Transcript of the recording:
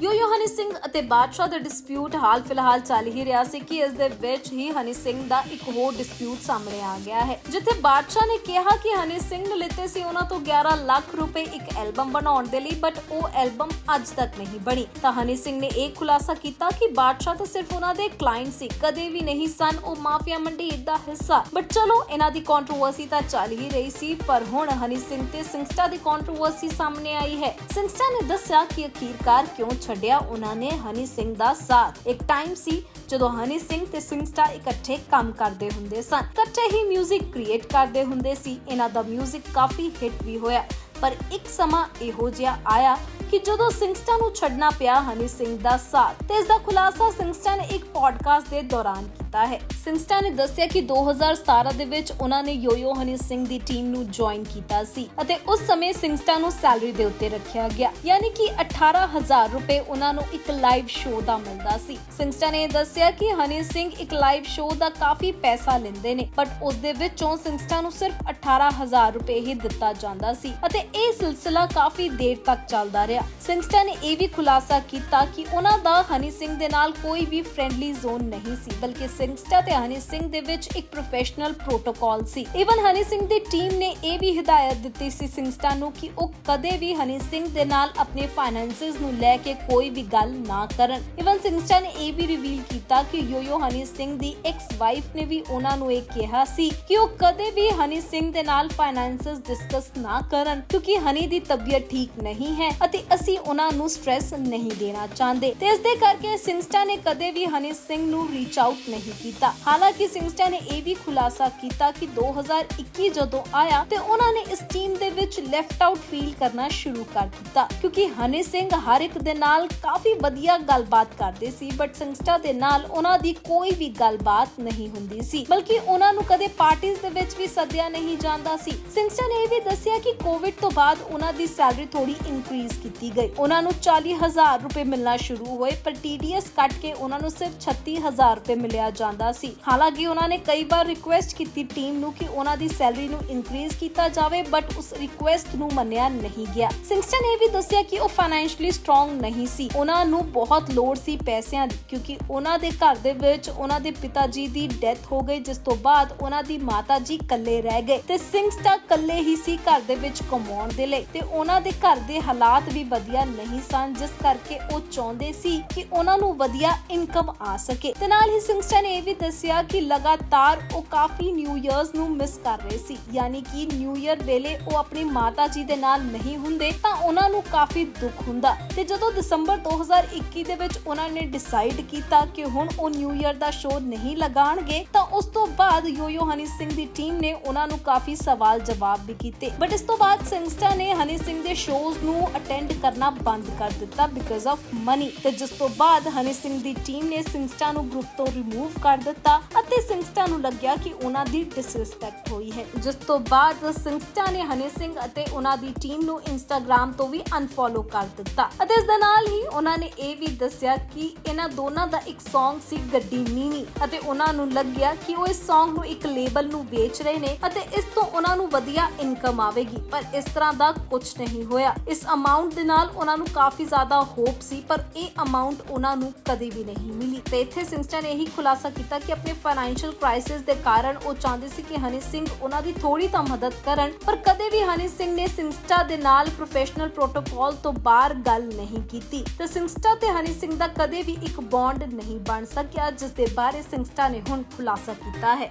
ਯੋ ਯੋ ਹਨੀ ਸਿੰਘ ਅਤੇ ਬਾਦਸ਼ਾਹ ਦਾ ਡਿਸਪਿਊਟ ਹਾਲ ਫਿਲਹਾਲ ਚੱਲ ਹੀ ਰਿਹਾ ਸੀ ਕਿ ਇਸ ਦੇ ਵਿੱਚ ਹੀ ਹਨੀ ਸਿੰਘ ਦਾ ਇੱਕ ਹੋਰ ਡਿਸਪਿਊਟ ਸਾਹਮਣੇ ਆ ਗਿਆ ਹੈ, ਜਿੱਥੇ ਬਾਦਸ਼ਾਹ ਨੇ ਕਿਹਾ ਕਿ ਹਨੀ ਸਿੰਘ ਨੇ ਲਿੱਤੇ ਸੀ ਉਹਨਾਂ ਤੋਂ 11 ਲੱਖ ਰੁਪਏ ਇੱਕ ਐਲਬਮ ਬਣਾਉਣ ਦੇ ਲਈ ਬਟ ਉਹ ਐਲਬਮ ਅੱਜ ਤੱਕ ਨਹੀਂ ਬਣੀ। ਤਾਂ ਹਨੀ ਸਿੰਘ ਨੇ ਇਹ ਖੁਲਾਸਾ ਕੀਤਾ ਕਿ ਬਾਦਸ਼ਾਹ ਤਾਂ ਸਿਰਫ ਉਹਨਾਂ ਦੇ ਕਲਾਇੰਟ ਸੀ, ਕਦੇ ਵੀ ਨਹੀਂ ਸਨ, ਉਹ ਮਾਫੀਆ ਮੰਡੀ ਦਾ ਹਿੱਸਾ। ਬਟ ਚਲੋ, ਇਹਨਾਂ ਦੀ ਕੰਟਰੋਵਰਸੀ ਤਾਂ ਚੱਲ ਹੀ ਰਹੀ ਸੀ, ਪਰ ਹੁਣ ਹਨੀ ਸਿੰਘ ਤੇ ਸਿੰਗਸਟਾ ਦੀ ਕੰਟਰੋਵਰਸੀ ਸਾਹਮਣੇ ਆਈ ਹੈ। ਸਿੰਗਸਟਾ ਨੇ ਦੱਸਿਆ ਕਿ ਅਖੀਰਕਾਰ ਕਿਉਂ ਛੱਡਿਆ ਉਹਨਾਂ ਨੇ ਹਨੀ ਸਿੰਘ ਦਾ ਸਾਥ ਇੱਕ ਟਾਈਮ ਸੀ ਜਦੋਂ ਹਨੀ ਸਿੰਘ ਤੇ ਸਿੰਗਸਟਾ ਇਕੱਠੇ ਕੰਮ ਕਰਦੇ ਹੁੰਦੇ ਸਨ ਇਕੱਠੇ ਹੀ 뮤직 ਕ੍ਰੀਏਟ ਕਰਦੇ ਹੁੰਦੇ ਸੀ ਇਹਨਾਂ ਦਾ 뮤직 ਕਾਫੀ ਹਿੱਟ ਵੀ ਹੋਇਆ ਪਰ ਇੱਕ ਸਮਾਂ ਇਹੋ ਜਿਹਾ ਆਇਆ ਕਿ ਜਦੋਂ ਸਿੰਗਸਟਾ ਨੂੰ ਛੱਡਣਾ ਪਿਆ ਹਨੀ ਸਿੰਘ ਦਾ ਸਾਥ, ਤੇ ਇਸ ਦਾ ਖੁਲਾਸਾ ਸਿੰਗਸਟਾ ਨੇ ਇੱਕ ਪੋਡਕਾਸਟ ਦੇ ਦੌਰਾਨ ਕੀਤਾ ਹੈ। ਸਿੰਗਸਟਾ ਨੇ ਦੱਸਿਆ ਕਿ 2017 ਦੇ ਵਿੱਚ ਉਹਨਾਂ ਨੇ ਯੋਯੋ ਹਨੀ ਸਿੰਘ ਦੀ ਟੀਮ ਨੂੰ ਜੁਆਇਨ ਕੀਤਾ ਸੀ ਅਤੇ ਉਸ ਸਮੇਂ ਸਿੰਗਸਟਾ ਨੂੰ ਸੈਲਰੀ ਦੇ ਉੱਤੇ ਰੱਖਿਆ ਗਿਆ। ਯਾਨੀ ਕਿ 18000 ਰੁਪਏ ਉਹਨਾਂ ਨੂੰ ਇੱਕ ਲਾਈਵ ਸ਼ੋਅ ਦਾ ਮਿਲਦਾ ਸੀ। ਸਿੰਗਸਟਾ ਨੇ ਦੱਸਿਆ ਕਿ ਹਨੀ ਸਿੰਘ ਇੱਕ ਲਾਈਵ ਸ਼ੋਅ ਦਾ ਕਾਫੀ ਪੈਸਾ ਲੈਂਦੇ ਨੇ ਬਟ ਉਸ ਦੇ ਵਿੱਚੋਂ ਸਿੰਗਸਟਾ ਨੂੰ ਸਿਰਫ 18000 ਰੁਪਏ ਹੀ ਦਿੱਤਾ ਜਾਂਦਾ ਸੀ ਅਤੇ ਇਹ ਸਿਲਸਿਲਾ ਕਾਫੀ ਦੇਰ ਤੱਕ ਚੱਲਦਾ ਰਿਹਾ। ਸਿੰਗਸਟਾ ਨੇ ਇਹ ਵੀ ਖੁਲਾਸਾ ਕੀਤਾ ਕਿ ਉਹਨਾਂ ਦਾ ਹਨੀ ਸਿੰਘ ਦੇ ਨਾਲ ਕੋਈ ਵੀ ਫ੍ਰੈਂਡਲੀ ਜ਼ੋਨ ਨਹੀਂ ਸੀ, ਬਲਕਿ ਸਿੰਗਸਟਾ ਤੇ ਹਨੀ ਸਿੰਘ ਦੇ ਵਿੱਚ ਇੱਕ ਪ੍ਰੋਫੈਸ਼ਨਲ ਪ੍ਰੋਟੋਕਾਲ ਸੀ। ਇਵਨ ਹਨੀ ਸਿੰਘ ਦੀ ਟੀਮ ਨੇ ਇਹ ਵੀ ਹਦਾਇਤ ਦਿੱਤੀ ਸੀ ਸਿੰਗਸਟਾ ਨੂੰ ਕਿ ਉਹ ਕਦੇ ਵੀ ਹਨੀ ਸਿੰਘ ਦੇ ਨਾਲ ਆਪਣੇ ਫਾਈਨੈਂਸਿਸ ਨੂੰ ਲੈ ਕੇ ਕੋਈ ਵੀ ਗੱਲ ਨਾ ਕਰਨ। ਇਵਨ ਸਿੰਗਸਟਾ ਨੇ ਇਹ ਵੀ ਰਿਵੀਲ ਕੀਤਾ ਕਿ ਯੋਯੋ ਹਨੀ ਸਿੰਘ ਦੀ ਐਕਸ ਵਾਈਫ ਨੇ ਵੀ ਉਹਨਾਂ ਨੂੰ ਇਹ ਕਿਹਾ ਸੀ ਕਿ ਉਹ ਕਦੇ ਵੀ ਹਨੀ ਸਿੰਘ ਦੇ ਨਾਲ ਫਾਈਨੈਂਸਿਸ ਡਿਸਕਸ ਨਾ ਕਰਨ, ਕਿਉਂਕਿ ਹਨੀ ਦੀ ਤਬੀਅਤ ਠੀਕ ਨਹੀਂ ਹੈ ਅਤੇ ਅਸੀਂ ਉਹਨਾਂ ਨੂੰ ਸਟ੍ਰੈਸ ਨਹੀਂ ਦੇਣਾ ਚਾਹੁੰਦੇ। ਤੇ ਇਸ ਦੇ ਕਰਕੇ ਸਿੰਗਸਟਾ ਨੇ ਕਦੇ ਵੀ ਹਨੀ ਸਿੰਘ ਨੂੰ ਰੀਚ ਆਊਟ ਨਹੀਂ ਕੀਤਾ। ਹਾਲਾਂਕਿ ਸਿੰਗਸਟਾ ਨੇ ਇਹ ਵੀ ਖੁਲਾਸਾ ਕੀਤਾ ਕਿ 2021 ਜਦੋਂ ਆਇਆ, ਤੇ ਉਹਨਾਂ ਨੇ ਇਸ ਟੀਮ ਦੇ ਵਿੱਚ ਲੈਫਟ ਆਊਟ ਫੀਲ ਕਰਨਾ ਸ਼ੁਰੂ ਕਰ ਦਿੱਤਾ। ਕਿਉਂਕਿ ਹਨੀ ਸਿੰਘ ਹਰ ਇੱਕ ਦੇ ਨਾਲ ਕਾਫੀ ਵਧੀਆ ਗੱਲਬਾਤ ਕਰਦੇ ਸੀ ਬਟ ਸਿੰਗਸਟਾ ਦੇ ਨਾਲ ਉਹਨਾਂ ਦੀ ਕੋਈ ਵੀ ਗੱਲਬਾਤ ਨਹੀਂ ਹੁੰਦੀ ਸੀ। ਬਲਕਿ ਉਹਨਾਂ ਨੂੰ ਕਦੇ ਪਾਰਟੀਆਂ ਦੇ ਵਿੱਚ ਵੀ ਸੱਦਿਆ ਨਹੀਂ ਜਾਂਦਾ ਸੀ। ਸਿੰਗਸਟਾ ਨੇ ਇਹ ਵੀ ਦੱਸਿਆ ਕਿ ਕੋਵਿਡ ਤੋਂ ਬਾਅਦ ਉਹਨਾਂ ਦੀ ਸੈਲਰੀ ਥੋੜੀ ਇਨਕਰੀਜ਼ ਕੀਤੀ ਕੀਤੀ ਗਈ। ਉਹਨਾਂ ਨੂੰ 40000 ਰੁਪਏ ਮਿਲਣਾ ਸ਼ੁਰੂ ਹੋਏ, ਪਰ TDS ਕੱਟ ਕੇ ਉਹਨਾਂ ਨੂੰ ਸਿਰਫ 36000 ਰੁਪਏ ਮਿਲਿਆ ਜਾਂਦਾ ਸੀ। ਹਾਲਾਂਕਿ ਉਹਨਾਂ ਨੇ ਕਈ ਵਾਰ ਰਿਕੁਐਸਟ ਕੀਤੀ ਟੀਮ ਨੂੰ ਕਿ ਉਹਨਾਂ ਦੀ ਸੈਲਰੀ ਨੂੰ ਇਨਕਰੀਜ਼ ਕੀਤਾ ਜਾਵੇ ਬਟ ਉਸ ਰਿਕੁਐਸਟ ਨੂੰ ਮੰਨਿਆ ਨਹੀਂ ਗਿਆ। ਸਿੰਗਸਟਾ ਇਹ ਵੀ ਦੱਸਿਆ ਕਿ ਉਹ ਫਾਈਨੈਂਸ਼ੀਅਲੀ ਸਟਰੋਂਗ ਨਹੀਂ ਸੀ। ਉਹਨਾਂ ਨੂੰ ਬਹੁਤ ਲੋੜ ਸੀ ਪੈਸਿਆਂ ਦੀ, ਕਿਉਂਕਿ ਉਹਨਾਂ ਦੇ ਘਰ ਦੇ ਵਿੱਚ ਉਹਨਾਂ ਦੇ ਪਿਤਾ ਜੀ ਦੀ ਡੈਥ ਹੋ ਗਈ, ਜਿਸ ਤੋਂ ਬਾਅਦ ਉਹਨਾਂ ਦੀ ਮਾਤਾ ਜੀ ਇਕੱਲੇ ਰਹਿ ਗਏ। ਤੇ ਸਿੰਗਸਟਾ ਇਕੱਲੇ ਹੀ ਸੀ ਘਰ ਦੇ ਵਿੱਚ ਕਮਾਉਣ ਦੇ ਲਈ। ਤੇ ਉਹਨਾਂ ਦੇ ਘਰ ਦੇ ਹਾਲਾਤ ਵੀ ਵਧੀਆ ਨਹੀਂ ਸਨ, ਜਿਸ ਕਰਕੇ ਉਹ ਚਾਹੁੰਦੇ ਸੀ ਕਿ ਉਹਨਾਂ ਨੂੰ ਵਧੀਆ ਇਨਕਮ ਆ ਸਕੇ। ਤੇ ਨਾਲ ਹੀ ਸਿੰਗਸਟਾ ਇਹ ਵੀ ਦੱਸਿਆ ਕਿ ਲਗਾਤਾਰ ਉਹ ਕਾਫੀ ਨਿਊ ਇਅਰਸ ਨੂੰ ਮਿਸ ਕਰ ਰਹੇ ਸੀ। ਯਾਨੀ ਕਿ ਨਿਊ ਇਅਰ ਵੇਲੇ ਉਹ ਆਪਣੀ ਮਾਤਾ ਜੀ ਦੇ ਨਾਲ ਨਹੀਂ ਹੁੰਦੇ, ਤਾਂ ਉਹਨਾਂ ਨੂੰ ਕਾਫੀ ਦੁੱਖ ਹੁੰਦਾ। ਤੇ ਜਦੋਂ ਦਸੰਬਰ 2021 ਦੇ ਵਿੱਚ ਉਹਨਾਂ ਨੇ ਡਿਸਾਈਡ ਕੀਤਾ ਕਿ ਹੁਣ ਉਹ ਨਿਊ ਇਅਰ ਦਾ ਸ਼ੋਅ ਨਹੀਂ ਲਗਾਣਗੇ ਤਾਂ ਉਸ ਤੋਂ ਬਾਅਦ ਯੋਯੋ ਹਨੀ ਸਿੰਘ ਦੀ ਟੀਮ ਨੇ ਉਹਨਾਂ ਨੂੰ ਕਾਫੀ ਸਵਾਲ ਜਵਾਬ ਵੀ ਕੀਤੇ। ਬਟ ਇਸ ਤੋਂ ਬਾਅਦ ਸਿੰਗਸਟਾ ਨੇ ਹਨੀ ਸਿੰਘ ਦੇ ਸ਼ੋਜ਼ ਨੂੰ ਅਟੈਂਡ ਕਰਨਾ ਬੰਦ ਕਰ ਦਿੱਤਾ ਬਿਕਾਜ਼ ਆਫ ਮਨੀ ਤੇ ਜਿਸ ਤੋਂ ਬਾਅਦ ਹਨੀ ਸਿੰਘ ਦੀ ਟੀਮ ਨੇ ਸਿੰਗਸਟਾ ਨੂੰ ਗਰੁੱਪ ਤੋਂ ਰਿਮੂਵ ਕਰ ਦਿੱਤਾ ਅਤੇ ਸਿੰਗਸਟਾ ਨੂੰ ਲੱਗਿਆ ਕਿ ਉਹਨਾਂ ਦੀ ਡਿਸਰਿਸਪੈਕਟ ਹੋਈ ਹੈ। ਜਿਸ ਤੋਂ ਬਾਅਦ ਸਿੰਗਸਟਾ ਨੇ ਹਨੀ ਸਿੰਘ ਅਤੇ ਉਹਨਾਂ ਦੀ ਟੀਮ ਨੂੰ ਇੰਸਟਾਗ੍ਰam ਤੋਂ ਵੀ ਅਨਫੋਲੋ ਕਰ ਦਿੱਤਾ। ਅਤੇ ਇਸ ਦੇ ਨਾਲ ਹੀ ਉਹਨਾਂ ਨੇ ਇਹ ਵੀ ਦੱਸਿਆ ਕਿ ਇਹਨਾਂ ਦੋਨਾਂ ਦਾ ਇੱਕ Song ਸੀ ਗੱਡੀ ਨੀਵੀਂ ਅਤੇ ਉਹਨਾਂ ਨੂੰ ਲੱਗਿਆ ਕਿ ਉਹ ਇਸ Song ਨੂੰ ਇੱਕ ਲੇਬਲ ਨੂੰ ਵੇਚ ਰਹੇ ਨੇ ਅਤੇ ਇਸ ਤੋਂ ਉਹਨਾਂ ਨੂੰ ਵਧੀਆ ਇਨਕਮ ਆਵੇਗੀ। ਪਰ ਇਸ ਤਰ੍ਹਾਂ ਦਾ ਕੁਝ ਨਹੀਂ ਹੋਇਆ। ਇਸ ਅਮਾਉਂਟ ਦੇ ਨਾਲ ਉਹਨਾਂ ਨੂੰ ਕਾਫੀ ਜ਼ਿਆਦਾ ਹੋਪ ਸੀ, ਪਰ ਇਹ ਅਮਾਉਂਟ ਉਹਨਾਂ ਨੂੰ ਕਦੇ ਵੀ ਨਹੀਂ ਮਿਲੀ। ਤੇ ਇੱਥੇ ਸਿੰਗਸਟਾ ਨੇ ਇਹੀ ਖੁਲਾਸਾ ਕੀਤਾ ਕਿ ਆਪਣੇ ਫਾਈਨੈਂਸ਼ੀਅਲ ਕ੍ਰਾਈਸਿਸ ਦੇ ਕਾਰਨ ਉਹ ਚਾਹੁੰਦੇ ਸੀ ਕਿ ਹਨੀ ਸਿੰਘ ਉਹਨਾਂ ਦੀ ਥੋੜੀ ਤਾਂ ਮਦਦ ਕਰਨ, ਪਰ ਕਦੇ ਵੀ ਹਨੀ ਸਿੰਘ ਨੇ ਸਿੰਗਸਟਾ ਦੇ ਨਾਲ ਪ੍ਰੋਫੈਸ਼ਨਲ ਪ੍ਰੋਟੋਕਾਲ ਤੋਂ ਬਾਹਰ ਗੱਲ ਨਹੀਂ ਕੀਤੀ। ਤੇ ਸਿੰਗਸਟਾ ਤੇ ਹਨੀ ਸਿੰਘ ਦਾ ਕਦੇ ਵੀ ਇੱਕ ਬੌਂਡ ਨਹੀਂ ਬਣ ਸਕਿਆ, ਜਿਸ ਦੇ ਬਾਰੇ ਸਿੰਗਸਟਾ ਨੇ ਹੁਣ ਖੁਲਾਸਾ ਕੀਤਾ ਹੈ।